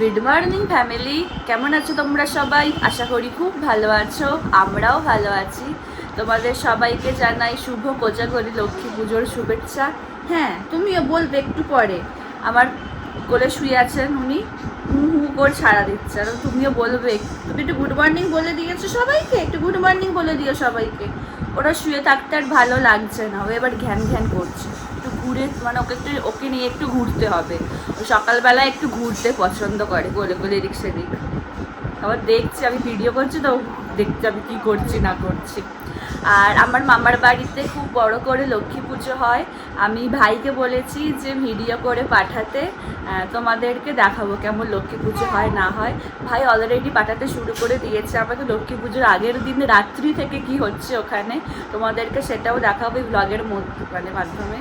Good morning family কেমন আছো তোমরা সবাই? আশা করি খুব ভালো আছো। আমরাও ভালো আছি। তোমাদের সবাইকে জানাই শুভ কোজাগরি, লক্ষ্মী পুজোর শুভেচ্ছা। হ্যাঁ তুমিও বলবে একটু পরে। আমার কোলে শুয়ে আছেন উনি। হু হু করে ছাড়া দিচ্ছে। আর তুমিও বলবে তুমি একটু গুড মর্নিং বলে দিয়েছ সবাইকে? একটু গুড মর্নিং বলে দিও সবাইকে। ওরা শুয়ে থাকতে আর ভালো লাগছে না। ও এবার ঘ্যান ঘ্যান করছে। একটু ঘুরে মানে ওকে একটু, ওকে নিয়ে একটু ঘুরতে হবে। ও সকালবেলা একটু ঘুরতে পছন্দ করে গোলে গোলে রিক্সা সেদিক আবার দেখছি, আমি ভিডিও করছি তো, দেখছি আমি কী করছি, না করছি। আর আমার মামার বাড়িতে খুব বড় করে লক্ষ্মী পুজো হয়। আমি ভাইকে বলেছি যে ভিডিও করে পাঠাতে তোমাদেরকে দেখাবো কেমন লক্ষ্মী পুজো হয়, না হয়। ভাই অলরেডি পাঠাতে শুরু করে দিয়েছে আমাকে লক্ষ্মী পুজোর আগের দিন রাত্রি থেকে কি হচ্ছে ওখানে, তোমাদেরকে সেটাও দেখাবো এই ব্লগের মধ্যে মানে মাধ্যমে।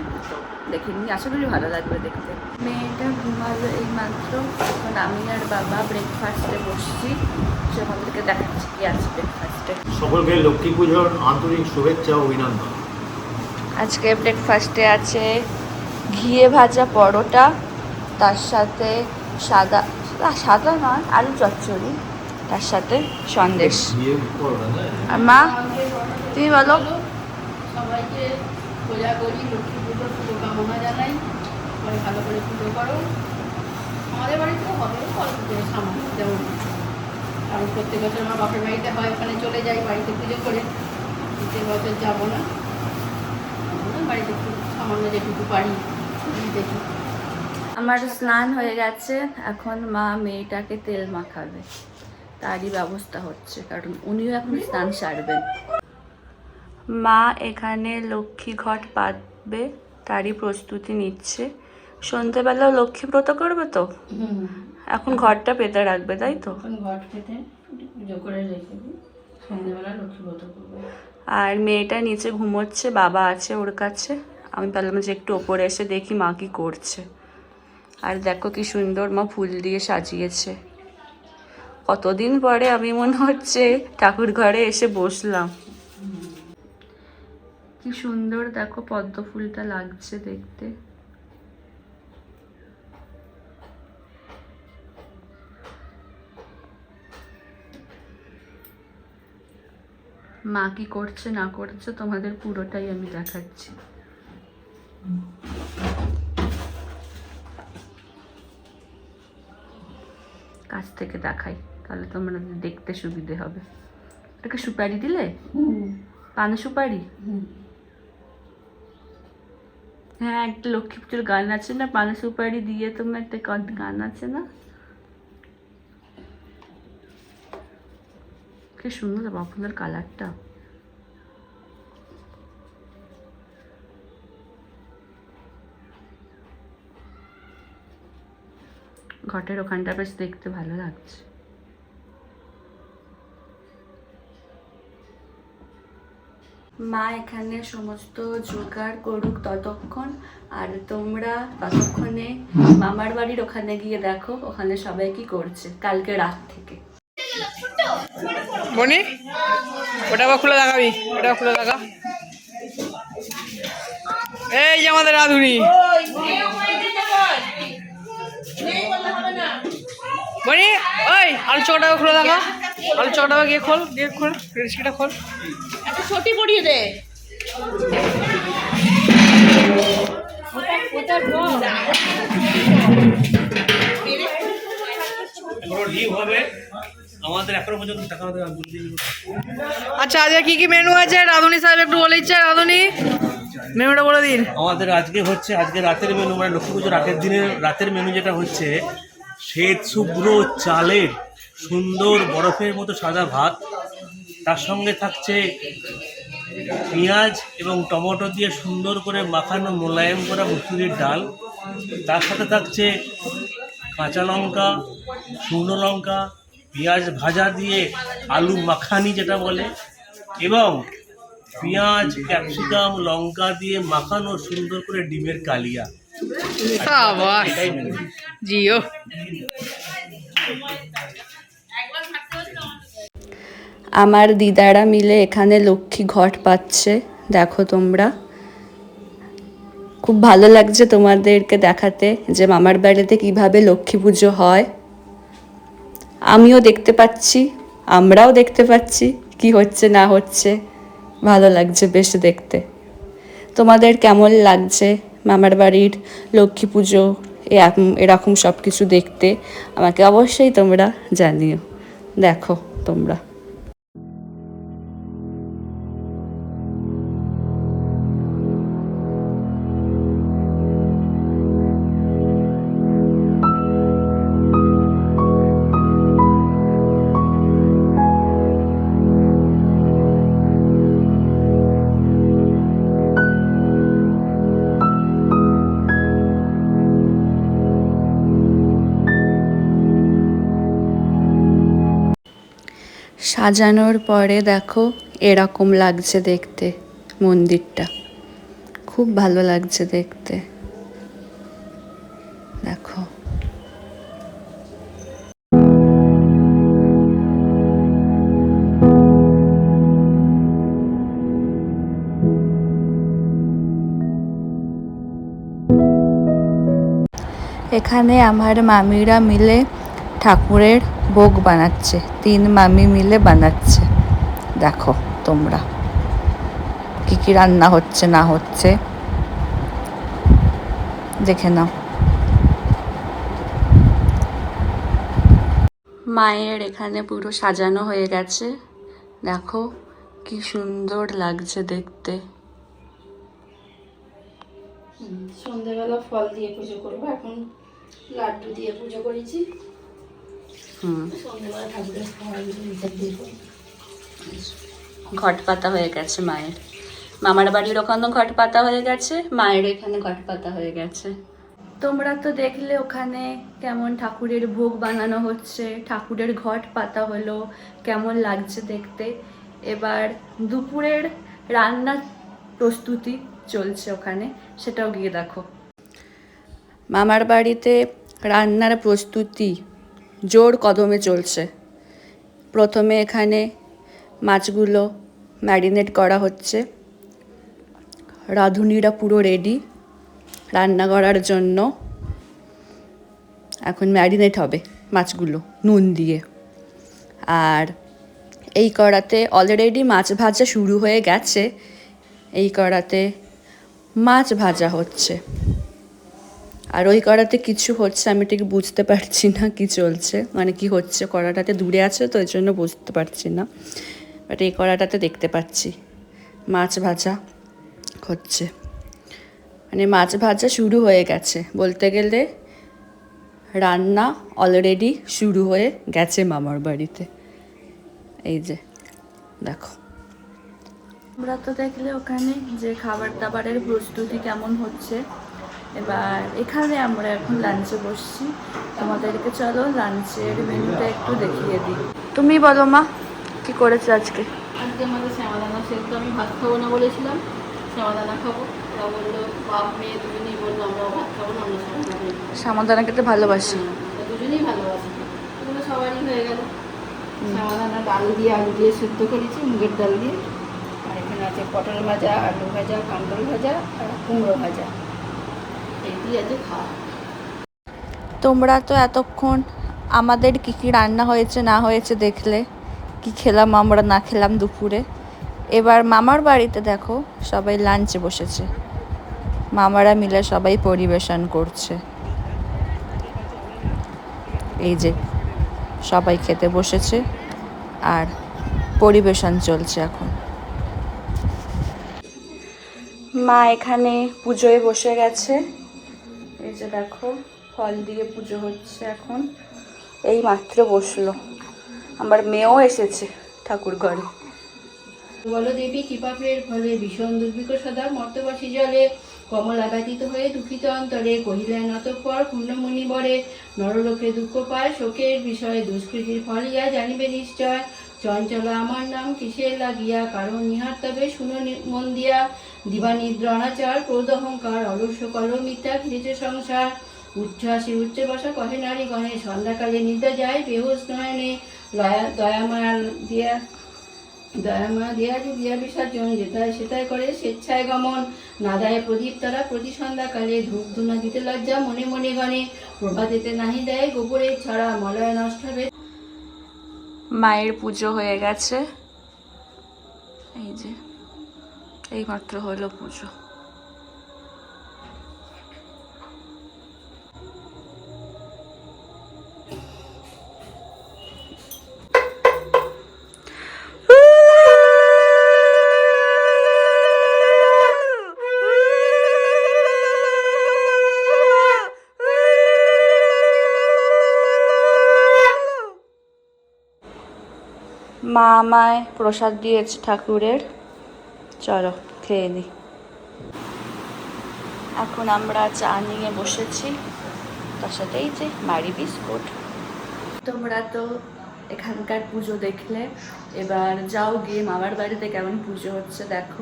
দেখে নিই আশা করি ভালো লাগবে দেখতে। মেয়েটা ঘুমালো এই মাত্র এখন আমি আর বাবা ব্রেকফাস্টে বসছি। সে আমাদেরকে দেখাচ্ছি কি আছে ব্রেকফাস্টে সকলকে লক্ষ্মী পুজোর আন্তরিক শুভেচ্ছা ও অভিনন্দন। আজকে ব্রেকফাস্টে আছে ঘিয়ে ভাজা পরোটা তার সাথে সাদা সাদা নয় আলু চচ্চড়ি তার সাথে সন্দেশ। আর মা তুমি বলো। সবাইকে পূজা করি লক্ষ্মী পুজোর শুভকামনা জানাই। সবাই ভালো করে পুজো করো। আমাদের বাড়িতেও হবে অল্প করে সামান্য যেমন কারণ প্রত্যেক বছর আমার বাপের বাড়িতে হয় ওখানে চলে যাই বাড়িতে পুজো করে। প্রত্যেক বছর যাব না। বাড়িতে সামান্য যেটুকু পারি দেখি। আমার স্নান হয়ে গেছে এখন মা মেয়েটাকে তেল মাখাবে। তারই ব্যবস্থা হচ্ছে কারণ উনিও এখন স্নান সারবেন। মা এখানে লক্ষ্মী ঘট পাতবে। তারই প্রস্তুতি নিচ্ছে। সন্ধেবেলাও লক্ষ্মী ব্রত করবে তো? এখন ঘরটা পেতে রাখবে তাই তো? এখন ঘট পুজো করে রেখে সন্ধ্যেবেলা লক্ষ্মী ব্রত করব। আর মেয়েটা নিচে ঘুমোচ্ছে বাবা আছে ওর কাছে। আমি ভাবলাম যে একটু ওপরে এসে দেখি মা কি করছে। আর দেখো কি সুন্দর মা ফুল দিয়ে সাজিয়েছে। কতদিন পরে আমি মনে হচ্ছে ঠাকুর ঘরে এসে বসলাম। কি সুন্দর দেখো পদ্ম ফুলটা লাগছে দেখতে। মা কি করছে না করছে তোমাদের পুরোটাই আমি দেখাচ্ছি। কাছ থেকে দেখাই তাহলে তোমরা দেখতে সুবিধে হবে। এটাকে সুপারি দিলে? পান সুপারি? হুম। হ্যাঁ একটা লক্ষ্মী পুজোর গান আছে না? পান সুপারি দিয়ে তোমার একটা গান আছে না? কি সুন্দর জবা কালারটা। ঘটের ওখানটা বেশ দেখতে ভালো লাগছে। মা এখানে সমস্ত জোগাড় করুক ততক্ষণ, আর তোমরা ততক্ষণে মামার বাড়ির ওখানে গিয়ে দেখো, ওখানে সবাই কি করছে কালকে রাত থেকে। মনি ওটা খুলে দেখাবি ওটা খুলে দেখা এই যে আমাদের রাধুনি। মনি ওই, আলু চকটা খুলে দেখা আলু চকটা গিয়ে খোল গিয়ে খোল, রেসিপিটা খোল। ছটি পড়িয়ে দে। এখনও ডিম হবে। আমাদের এখনও পর্যন্ত আচ্ছা আজকে কি কি মেনু আছে? রাধুনি সাহেব একটু বলে দিচ্ছে রাধুনি। মেনুটা বলে দিন। আমাদের আজকে হচ্ছে আজকে রাতের মেনু মানে লক্ষ্মী পুজোর রাতের দিনের রাতের মেনু যেটা হচ্ছে শ্বেত শুভ্র চালের সুন্দর বরফের মতো সাদা ভাত। তার সঙ্গে থাকছে পেঁয়াজ এবং টমেটো দিয়ে সুন্দর করে মাখানো মোলায়েম করা মুসুরির ডাল। তার সাথে থাকছে কাঁচা লঙ্কা, শুকনো লঙ্কা, পেঁয়াজ ভাজা দিয়ে আলু মাখানি যেটা বলে। এবং পেঁয়াজ, ক্যাপসিকাম, লঙ্কা দিয়ে মাখানো সুন্দর করে ডিমের কালিয়া। জিও। আমার দিদারা মিলে এখানে লক্ষ্মী ঘট পাচ্ছে। দেখো তোমরা। খুব ভালো লাগছে তোমাদেরকে দেখাতে যে মামার বাড়িতে কীভাবে লক্ষ্মী পুজো হয়। আমিও দেখতে পাচ্ছি, আমরাও দেখতে পাচ্ছি কি হচ্ছে না হচ্ছে। ভালো লাগছে বেশ দেখতে। তোমাদের কেমন লাগছে মামার বাড়ির লক্ষ্মী পুজো? এরকম সব কিছু দেখতে। আমাকে অবশ্যই তোমরা জানিও। দেখো তোমরা। সাজানোর পরে দেখো এরকম লাগছে দেখতে মন্দিরটা। খুব ভালো লাগছে দেখতে। দেখো। এখানে আমার মামিরা মিলে ঠাকুরের ভোগ বানাচ্ছে তিন মামি মিলে বানাচ্ছে। দেখো তোমরা কি কি রান্না হচ্ছে না হচ্ছে। দেখে নাও। মায়ের এখানে পুরো সাজানো হয়ে গেছে। দেখো কি সুন্দর লাগছে দেখতে। হুম, সন্ধেবেলা ফল দিয়ে পুজো করব এখন লাড্ডু দিয়ে পুজো করেছি হুম সন্ধেবেলা ঠাকুরের ফল হিসাব দিয়ে করব। ঘট পাতা হয়ে গেছে মায়ের। মামার বাড়ির ওখানেও ঘট পাতা হয়ে গেছে মায়ের এখানে ঘট পাতা হয়ে গেছে। তোমরা তো দেখলে ওখানে কেমন ঠাকুরের ভোগ বানানো হচ্ছে ঠাকুরের ঘট পাতা হলো কেমন লাগছে দেখতে। এবার দুপুরের রান্নার প্রস্তুতি চলছে ওখানে সেটাও গিয়ে দেখো। মামার বাড়িতে রান্নার প্রস্তুতি জোর কদমে চলছে। প্রথমে এখানে মাছগুলো ম্যারিনেট করা হচ্ছে। রাঁধুনিরা পুরো রেডি রান্না করার জন্য। এখন ম্যারিনেট হবে মাছগুলো নুন দিয়ে। আর এই কড়াতে অলরেডি মাছ ভাজা শুরু হয়ে গেছে। এই কড়াতে মাছ ভাজা হচ্ছে। আর ওই কড়াতে কিছু হচ্ছে, আমি ঠিক বুঝতে পারছি না কি চলছে। মানে কি হচ্ছে কড়াটাতে দূরে আছে তো, ওই জন্য বুঝতে পারছি না। বাট এই কড়াটাতে দেখতে পাচ্ছি, মাছ ভাজা হচ্ছে। মানে মাছ ভাজা শুরু হয়ে গেছে, বলতে গেলে রান্না অলরেডি শুরু হয়ে গেছে মামার বাড়িতে। এই যে, দেখো। আমরা তো দেখলে ওখানে যে খাবার দাবারের প্রস্তুতি কেমন হচ্ছে। এবার এখানে আমরা এখন লাঞ্চে বসছি। তোমাদেরকে চলো লাঞ্চের মেনুটা একটু দেখিয়ে দিই। তুমি বলো মা কি করেছ আজকে? আজকে আমাদের শ্যামাদানা সেদ্ধ আমি ভাত খাব না বলেছিলাম। শ্যামাদানা খাব। ওরা বলল বাপ মেয়ে দুজনেই বলল আমরাও ভাত খাব না আমরা শ্যামাদানা খেতে ভালোবাসি। তো দুজনেই ভালোবাসি। এগুলো সবারই হয়ে গেল। শ্যামাদানা ডাল দিয়ে আলু দিয়ে সেদ্ধ করেছি মুগের ডাল দিয়ে। আর এখানে আছে পটল ভাজা আলু ভাজা কাঁকরোল ভাজা আর কুমড়ো ভাজা। তোমরা তো এতক্ষণ আমাদের কি কি রান্না হয়েছে, না হয়েছে দেখলে। কি খেলাম, আমরা না খেলাম দুপুরে। এবার মামার বাড়িতে দেখো, সবাই লাঞ্চে বসেছে। মামারা মিলে সবাই পরিবেশন করছে। এই যে, সবাই খেতে বসেছে আর পরিবেশন চলছে এখন। মা এখানে পুজোয় বসে গেছে। যে দেখো, ফল দিয়ে পুজো হচ্ছে এখন। এই মাত্র বসল। আমার মেয়েও এসেছে ঠাকুর ঘরে। বলো দেবী কৃপাপ্রের ফলে ভীষণ দুর্ভিক্ষ সদা মর্তবাসী জলে কমলাঘাতিত হয়ে দুঃখিত অন্তরে কহিলেন, অতঃপর পূর্ণমণি বরে নরলোকে দুঃখ পায়, শোকের বিষয়ে দুষ্কৃতির ফল ইয়া জানিবে নিশ্চয়। চঞ্চলা আমার নাম কিসের লাগিয়া? কারণ নিহার তবে শুনো মন দিয়া দিবানিদ্র অনাচার ক্রোধ অহংকার অলস্য কল মিথ্যা ঘিরেছে সংসার। উচ্ছ্বাসে উচ্চ বসা কহে নারী গণে সন্ধ্যাকালে নিদ্রা যায় বেহুশ নয়নে। লয়া, দয়ামায়া দিয়া দয়ামা দেয়ালি দিয়া বিসর্জন যেটায় সেটাই করে স্বেচ্ছায় গমন। নাদায় প্রদীপ তারা প্রতি সন্ধ্যাকালে ধূপ ধুনা দিতে লজ্জা মনে মনে গণে। প্রভাতেতে নাহি দেয় গোবরের ছড়া, মলয় নষ্ট হবে মায়ের পুজো হয়ে গেছে। এই যে এইমাত্র হলো পুজো। মা আমায় প্রসাদ দিয়েছে ঠাকুরের। চলো খেয়ে নি। এখন আমরা চা নিয়ে বসেছি। তার সাথেই যে মারি বিস্কুট। তোমরা তো এখানকার পুজো দেখলে। এবার যাও গিয়ে মামার বাড়িতে কেমন পুজো হচ্ছে দেখো।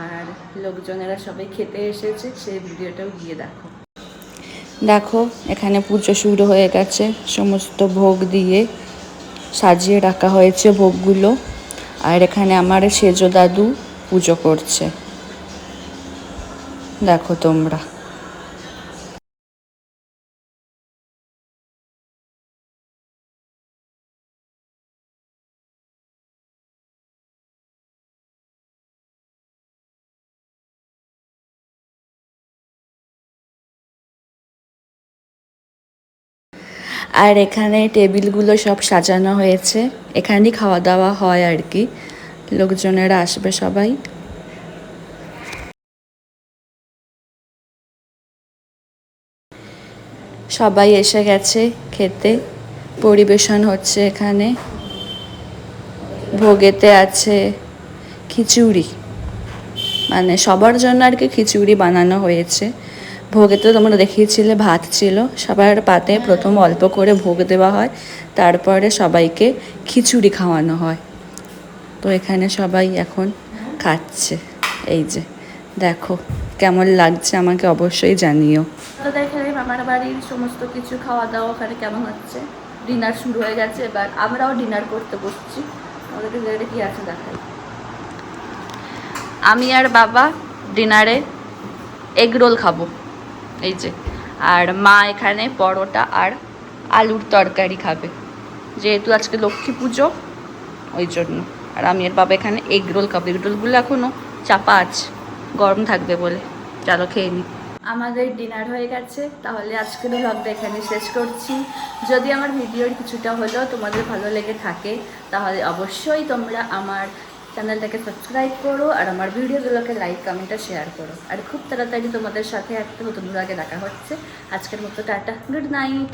আর লোকজনেরা সবাই খেতে এসেছে সেই ভিডিওটাও গিয়ে দেখো। দেখো এখানে পুজো শুরু হয়ে গেছে। সমস্ত ভোগ দিয়ে সাজিয়ে রাখা হয়েছে ভোগগুলো। আর এখানে আমার সেজ দাদু পুজো করছে। দেখো তোমরা। আর এখানে টেবিলগুলো সব সাজানো হয়েছে। এখানেই খাওয়া দাওয়া হয় আর কি লোকজনেরা আসবে সবাই। সবাই এসে গেছে খেতে। পরিবেশন হচ্ছে এখানে। ভোগেতে আছে খিচুড়ি। মানে সবার জন্য আর কি খিচুড়ি বানানো হয়েছে। ভোগে তো তোমরা দেখিয়েছিলে, ভাত ছিল। সবার পাতে প্রথম অল্প করে ভোগ দেওয়া হয়, তারপরে সবাইকে খিচুড়ি খাওয়ানো হয়। তো এখানে সবাই এখন খাচ্ছে। এই যে, দেখো কেমন লাগছে আমাকে অবশ্যই জানিও। তো দেখলাম আমার বাড়ির সমস্ত কিছু খাওয়া দাওয়া ওখানে কেমন হচ্ছে? ডিনার শুরু হয়ে গেছে, এবার আমরাও ডিনার করতে বসছি। আমাদের কি আছে দেখাই। আমি আর বাবা ডিনারে এগ রোল খাব। এই যে, আর মা এখানে পরোটা আর আলুর তরকারি খাবে। যেহেতু আজকে লক্ষ্মী পুজো, ওই জন্য। আর আমি এর বাবা এখানে এগ রোল খাব। এগ রোলগুলো এখনও চাপা আছে, গরম থাকবে বলে। চলো খেয়ে নিই আমাদের ডিনার হয়ে গেছে। তাহলে আজকের ব্লগটা এখানে শেষ করছি। যদি আমার ভিডিওর কিছুটা হলেও তোমাদের ভালো লেগে থাকে, তাহলে অবশ্যই তোমরা আমার চ্যানেলটাকে সাবস্ক্রাইব করো আর আমার ভিডিওগুলোকে লাইক কমেন্ট আর শেয়ার করো। আর খুব তাড়াতাড়ি তোমাদের সাথে একটা নতুন আগে দেখা হচ্ছে। আজকের মতো টাটা গুড নাইট